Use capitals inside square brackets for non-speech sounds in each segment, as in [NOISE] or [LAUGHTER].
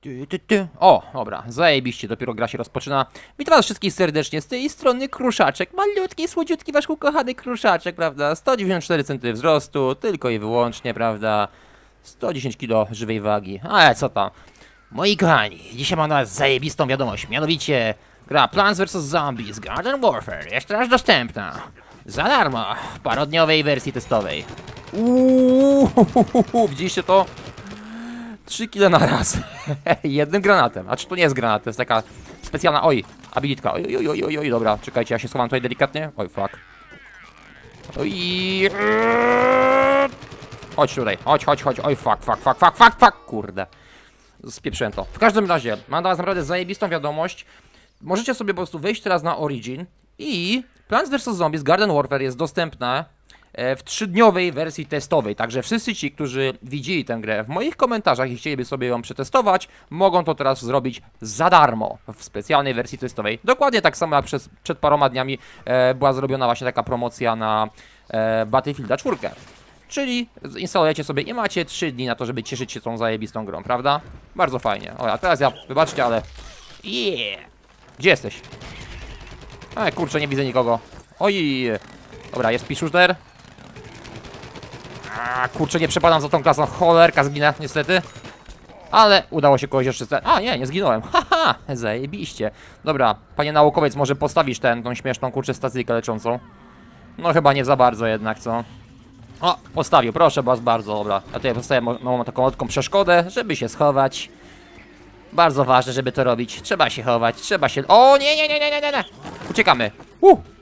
Ty, ty, ty. O, dobra, zajebiście, dopiero gra się rozpoczyna. Witam was wszystkich serdecznie, z tej strony Kruszaczek, malutki, słodziutki wasz ukochany Kruszaczek, prawda? 194 cm wzrostu, tylko i wyłącznie, prawda? 110 kg żywej wagi, ale co tam? Moi kochani, dzisiaj mam dla was zajebistą wiadomość, mianowicie gra Plants vs. Zombies Garden Warfare jest teraz dostępna. Za darmo, w parodniowej wersji testowej. Uuuu, [LAUGHS] widzieliście to? 3 kile na raz. [LAUGHS] Jednym granatem. A czy to nie jest granat? To jest taka specjalna. Oj, abilitka. Oj, oj, oj, oj, oj, dobra. Czekajcie, ja się schowam tutaj delikatnie. Oj, fuck. Oj. Chodź tutaj. Chodź, chodź, chodź. Oj, fuck, fuck, fuck, fuck, fuck, fuck. Kurde. Spieprzyłem to. W każdym razie, mam dla was naprawdę zajebistą wiadomość. Możecie sobie po prostu wejść teraz na Origin i Plants vs. Zombies Garden Warfare jest dostępna e, w trzydniowej wersji testowej. Także wszyscy ci, którzy widzieli tę grę w moich komentarzach i chcieliby sobie ją przetestować, mogą to teraz zrobić za darmo w specjalnej wersji testowej. Dokładnie tak samo jak przez, przed paroma dniami e, była zrobiona właśnie taka promocja na e, Battlefielda 4. Czyli instalujecie sobie i macie 3 dni na to, żeby cieszyć się tą zajebistą grą, prawda? Bardzo fajnie. O, a teraz ja, wybaczcie, ale... Yeah! Gdzie jesteś? A kurczę, nie widzę nikogo. Oj! Dobra, jest P-shooter. Kurczę, nie przepadam za tą klasą. Cholerka, zginę, niestety. Ale udało się kogoś jeszcze... A, nie, nie zginąłem. [LAUGHS] Haha, zajebiście. Dobra, panie naukowiec, może postawisz ten, tą śmieszną kurczę stacyjkę leczącą? No chyba nie za bardzo jednak, co? O, postawił, proszę was bardzo, dobra. Ja tutaj postawię małą taką malutką przeszkodę, żeby się schować. Bardzo ważne, żeby to robić. Trzeba się chować, trzeba się... O, nie, nie, nie, nie, nie, nie, nie. Uciekamy. Uh.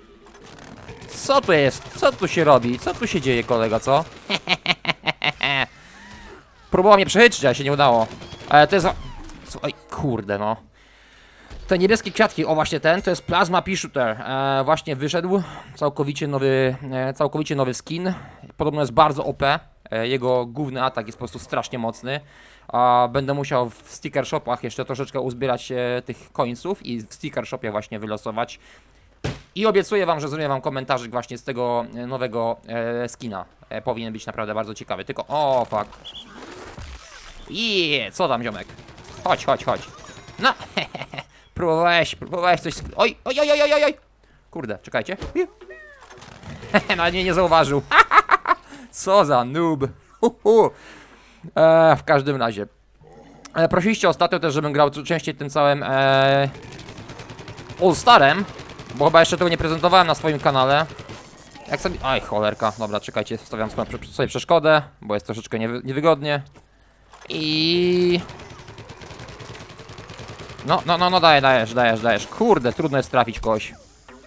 Co tu jest? Co tu się robi? Co tu się dzieje, kolego, co? [LAUGHS] Próbował mnie przechytrzyć, ale się nie udało. Ale to jest... Oj, kurde, no. Te niebieskie kwiatki, o właśnie ten, to jest Plasma P-Shooter. E, właśnie wyszedł, całkowicie nowy, e, całkowicie nowy skin. Podobno jest bardzo OP. E, jego główny atak jest po prostu strasznie mocny. A będę musiał w sticker shopach jeszcze troszeczkę uzbierać e, tych końców i w sticker shopie właśnie wylosować. I obiecuję wam, że zrobię wam komentarzyk właśnie z tego e, nowego e, skina. E, powinien być naprawdę bardzo ciekawy. Tylko, o fuck. Jeee, co tam ziomek? Chodź, chodź, chodź. No, [LAUGHS] próbowałeś, próbowałeś coś... Oj, oj, oj, oj, oj, oj. Kurde, czekajcie. [LAUGHS] Piu. Nawet mnie nie zauważył. [LAUGHS] Co za noob. Uhu. E, w każdym razie. E, prosiliście ostatnio też, żebym grał częściej tym całym e, All-Starem, bo chyba jeszcze tego nie prezentowałem na swoim kanale. Jak sobie... Aj, cholerka. Dobra, czekajcie, wstawiam sobie przeszkodę, bo jest troszeczkę niewy, niewygodnie. I... No, no, no, no, dajesz, dajesz, dajesz. Kurde, trudno jest trafić kogoś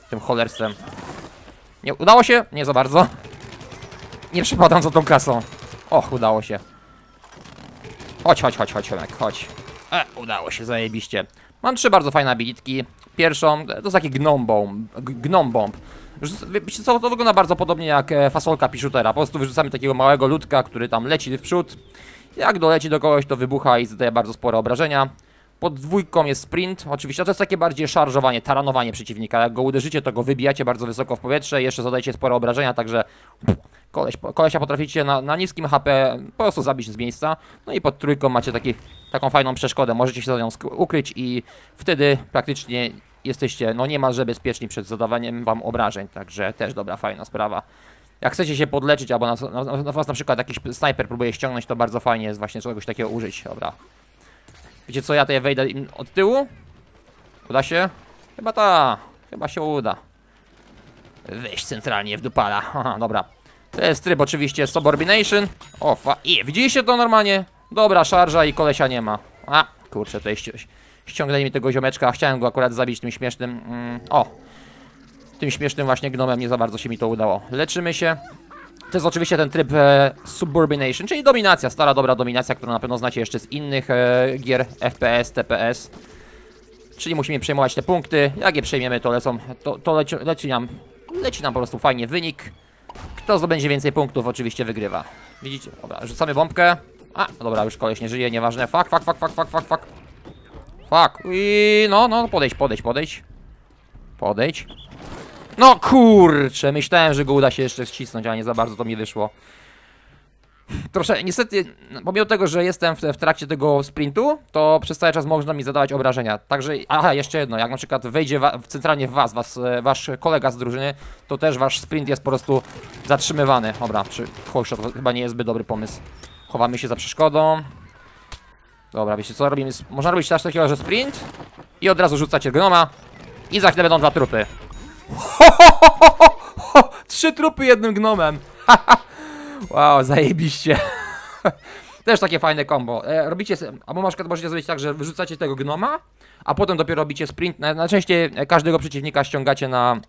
tym cholerstwem. Nie, udało się? Nie za bardzo. Nie przypadam za tą klasą. Och, udało się. Chodź, chodź, chodź, chodź, Hemek, chodź. E, udało się, zajebiście. Mam trzy bardzo fajne abilitki. Pierwszą, to jest taki gnome bomb. g- Gnome bomb. Wiecie co, to wygląda bardzo podobnie jak e, fasolka Pishootera. Po prostu wyrzucamy takiego małego ludka, który tam leci w przód. Jak doleci do kogoś, to wybucha i zadaje bardzo spore obrażenia. Pod dwójką jest sprint, oczywiście, a to jest takie bardziej szarżowanie, taranowanie przeciwnika. Jak go uderzycie, to go wybijacie bardzo wysoko w powietrze, jeszcze zadajecie spore obrażenia, także koleś, kolesia potraficie na, na niskim HP po prostu zabić z miejsca. No i pod trójką macie taki, taką fajną przeszkodę, możecie się za nią ukryć i wtedy praktycznie jesteście no niemalże bezpieczni przed zadawaniem wam obrażeń, także też dobra, fajna sprawa. Jak chcecie się podleczyć, albo na, na, na, was na przykład jakiś snajper próbuje ściągnąć, to bardzo fajnie jest właśnie czegoś takiego użyć, dobra. Wiecie co, ja tutaj wejdę od tyłu? Uda się? Chyba ta, chyba się uda. Weź centralnie w dupala, [LAUGHS] Haha, dobra. To jest tryb oczywiście Subordination. O, fa... I, widzieliście to normalnie? Dobra, szarża i kolesia nie ma. A, kurczę, tutaj ści ściągnęli mi tego ziomeczka, chciałem go akurat zabić tym śmiesznym... Mm, o! Tym śmiesznym właśnie gnomem, nie za bardzo się mi to udało. Leczymy się. To jest oczywiście ten tryb e, Subordination, czyli dominacja, stara dobra dominacja, którą na pewno znacie jeszcze z innych e, gier FPS, TPS. Czyli musimy przejmować te punkty. Jak je przejmiemy, to lecą, to, to leci, leci nam, leci nam po prostu fajnie wynik. Kto zdobędzie więcej punktów, oczywiście wygrywa. Widzicie? Dobra, rzucamy bombkę. A, no dobra, już koleś nie żyje, nieważne. Fuck, fuck, fuck, fuck, fuck, fuck. Fuck. I no, no, podejdź, podejdź, podejdź. Podejdź. No kurczę, myślałem, że go uda się jeszcze ścisnąć, ale nie za bardzo to mi wyszło. Trosze, niestety, pomimo tego, że jestem w, w trakcie tego sprintu, to przez cały czas można mi zadawać obrażenia. Także, aha, jeszcze jedno, jak na przykład wejdzie centralnie w was, was, e, wasz kolega z drużyny, to też wasz sprint jest po prostu zatrzymywany. Dobra, to chyba nie jest zbyt dobry pomysł. Chowamy się za przeszkodą. Dobra, wiecie co, robimy, można robić też takiego, że sprint i od razu rzucacie gnoma i za chwilę będą dwa trupy. Trzy trupy jednym gnomem. wow, zajebiście. [LAUGHS] Też takie fajne combo. E, robicie, albo na przykład możecie zrobić tak, że wyrzucacie tego gnoma, a potem dopiero robicie sprint. Na, najczęściej e, każdego przeciwnika ściągacie na,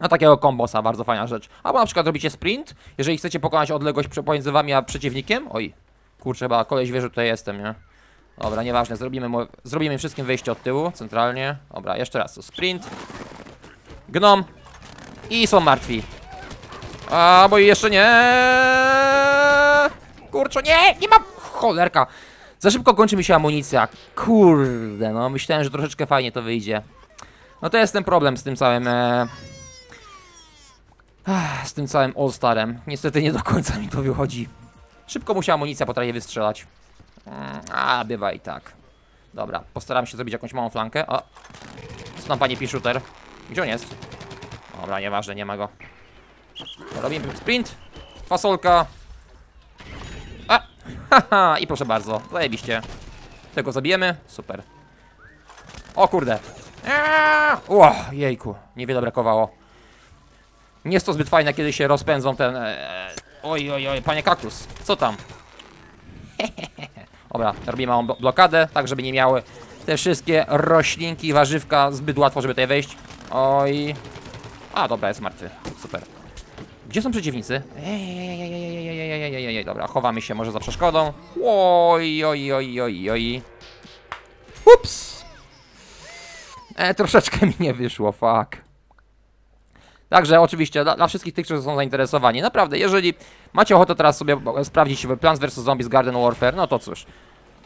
na takiego kombosa, bardzo fajna rzecz. Albo na przykład robicie sprint, jeżeli chcecie pokonać odległość pomiędzy wami a przeciwnikiem. Oj, kurczę, chyba koleś wie, że tutaj jestem, nie? Dobra, nieważne, zrobimy, zrobimy wszystkim wejście od tyłu, centralnie. Dobra, jeszcze raz, sprint. Gnom. I są martwi. A, bo jeszcze nie. Kurczę, nie, nie mam. Cholerka. Za szybko kończy mi się amunicja. Kurde, no myślałem, że troszeczkę fajnie to wyjdzie. No to jest ten problem z tym całym. E... Z tym całym All-Starem. Niestety nie do końca mi to wychodzi. Szybko mu się amunicja potrafi wystrzelać. A, bywa i tak. Dobra, postaram się zrobić jakąś małą flankę. O, tam panie P-Shooter? Gdzie on jest? Dobra, nieważne, nie ma go. Robimy sprint. Fasolka. A! [LAUGHS] Haha, i proszę bardzo, zajebiście. Tego zabijemy? Super. O kurde. Ło, jejku, niewiele brakowało. Nie jest to zbyt fajne, kiedy się rozpędzą ten... E, oj, oj, oj, panie kaktus, co tam? Dobra, robimy małą blo- blokadę, tak żeby nie miały te wszystkie roślinki warzywka zbyt łatwo, żeby tutaj wejść. Oj. A, dobra, jest martwy. Super. Gdzie są przeciwnicy? Ej, ej, ej, ej, ej, ej, ej, ej, ej, dobra, chowamy się może za przeszkodą. Oj, oj, oj, oj, oj. Ups! E, troszeczkę mi nie wyszło, fuck. Także oczywiście dla, dla wszystkich tych, którzy są zainteresowani, naprawdę, jeżeli macie ochotę teraz sobie sprawdzić Plants vs Zombies Garden Warfare, no to cóż.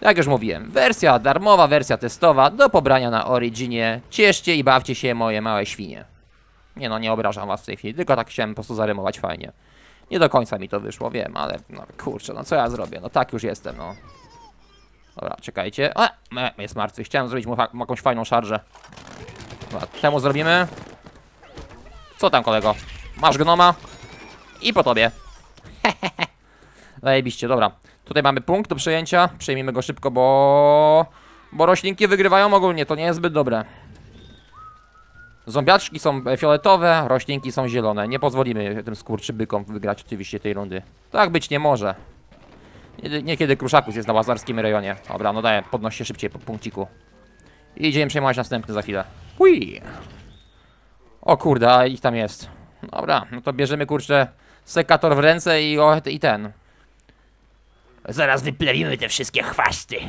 Jak już mówiłem, wersja darmowa, wersja testowa, do pobrania na Originie. Cieszcie i bawcie się, moje małe świnie. Nie no, nie obrażam was w tej chwili, tylko tak chciałem po prostu zarymować fajnie. Nie do końca mi to wyszło, wiem, ale no kurczę, no co ja zrobię, no tak już jestem, no. Dobra, czekajcie. A, me, jest martwy, chciałem zrobić mu jakąś fajną szarżę. Dobra, temu zrobimy. Co tam kolego? Masz gnoma? I po tobie. [LAUGHS] Zajebiście, dobra. Tutaj mamy punkt do przejęcia, przejmijmy go szybko, bo... Bo roślinki wygrywają ogólnie, to nie jest zbyt dobre. Zombiaczki są fioletowe, roślinki są zielone. Nie pozwolimy tym skurczybykom wygrać oczywiście tej rundy. Tak być nie może. Nie- Niekiedy Kruszakus jest na łazarskim rejonie. Dobra, no daję, podnoś się szybciej po punkciku. I idziemy przejmować następny za chwilę. Hui! O kurde, ich tam jest. Dobra, no to bierzemy kurczę sekator w ręce i, o, i ten. Zaraz wyplewimy te wszystkie chwasty. [LAUGHS]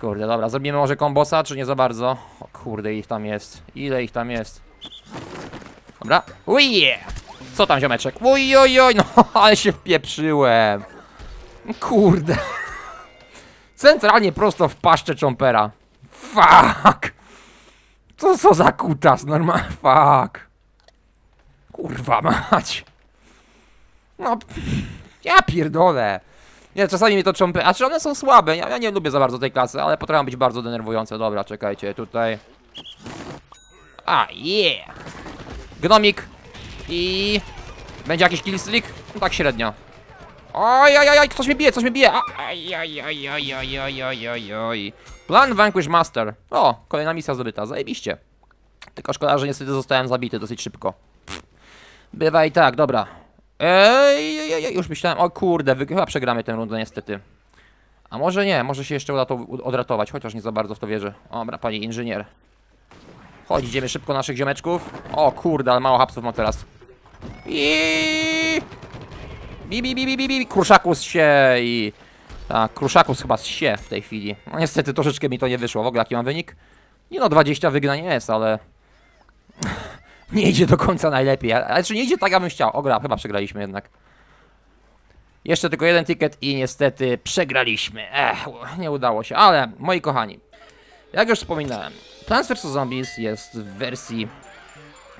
Kurde, dobra, zrobimy może kombosa, czy nie za bardzo? O kurde, ich tam jest. Ile ich tam jest? Dobra. Uje! Co tam, ziomeczek? Uj, oj, oj, no, [LAUGHS] ale się wpieprzyłem. Kurde. [LAUGHS] Centralnie prosto w paszczę chompera. Fuck! Co co za kutas, normal, fuck. Kurwa mać. No, ja pierdolę. Nie, czasami mnie to cząpy. A czy one są słabe? Ja, ja nie lubię za bardzo tej klasy, ale potrafią być bardzo denerwujące. Dobra, czekajcie, tutaj. A, yeah! Gnomik. I. Będzie jakiś killstreak? No tak średnio. Oj, oj, oj, oj, coś mnie bije, coś mnie bije. A, Oj, oj, oj, oj, oj, oj, oj, oj, oj. Plan Vanquish Master. O, kolejna misja zdobyta, zajebiście. Tylko szkoda, że niestety zostałem zabity dosyć szybko. Bywa i tak, dobra. Już myślałem, o kurde, chyba przegramy tę rundę niestety. A może nie, może się jeszcze uda to odratować, chociaż nie za bardzo w to wierzę. Dobra, inżynier. Chodź, idziemy szybko naszych ziomeczków. O kurde, mało hapsów mam teraz. Bi, bi, bi, bi, bi, bi, Kruszakus się i... Tak, Kruszakus chyba się w tej chwili. No niestety troszeczkę mi to nie wyszło. W ogóle jaki mam wynik? Nie no, 20 wygrań jest, ale... [LAUGHS] nie idzie do końca najlepiej. Ale czy nie idzie tak, jakbym chciał? O, gra, chyba przegraliśmy jednak. Jeszcze tylko jeden ticket i niestety przegraliśmy. Ech, nie udało się, ale moi kochani, jak już wspominałem, Plants vs Zombies jest w wersji...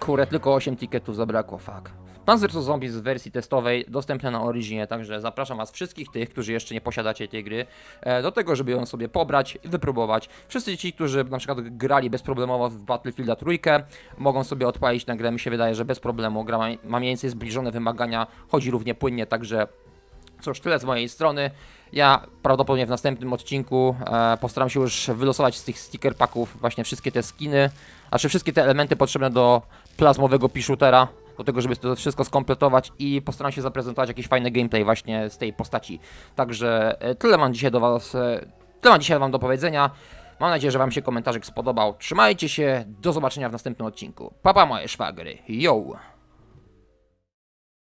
Kurde, tylko 8 ticketów zabrakło, fuck. Plants vs. Zombies w wersji testowej dostępne na Originie, także zapraszam was wszystkich tych, którzy jeszcze nie posiadacie tej gry, e, do tego, żeby ją sobie pobrać i wypróbować. Wszyscy ci, którzy na przykład grali bezproblemowo w Battlefielda trójkę, mogą sobie odpalić na grę, mi się wydaje, że bez problemu. Gra ma, ma mniej więcej zbliżone wymagania, chodzi równie płynnie, także Cóż, tyle z mojej strony. Ja prawdopodobnie w następnym odcinku e, postaram się już wylosować z tych sticker packów właśnie wszystkie te skiny, znaczy wszystkie te elementy potrzebne do plazmowego pishootera, do tego, żeby to wszystko skompletować i postaram się zaprezentować jakiś fajny gameplay właśnie z tej postaci. Także e, tyle mam dzisiaj do was, e, tyle mam dzisiaj wam do powiedzenia. Mam nadzieję, że wam się komentarzyk spodobał. Trzymajcie się, do zobaczenia w następnym odcinku. Papa moje szwagry, yo!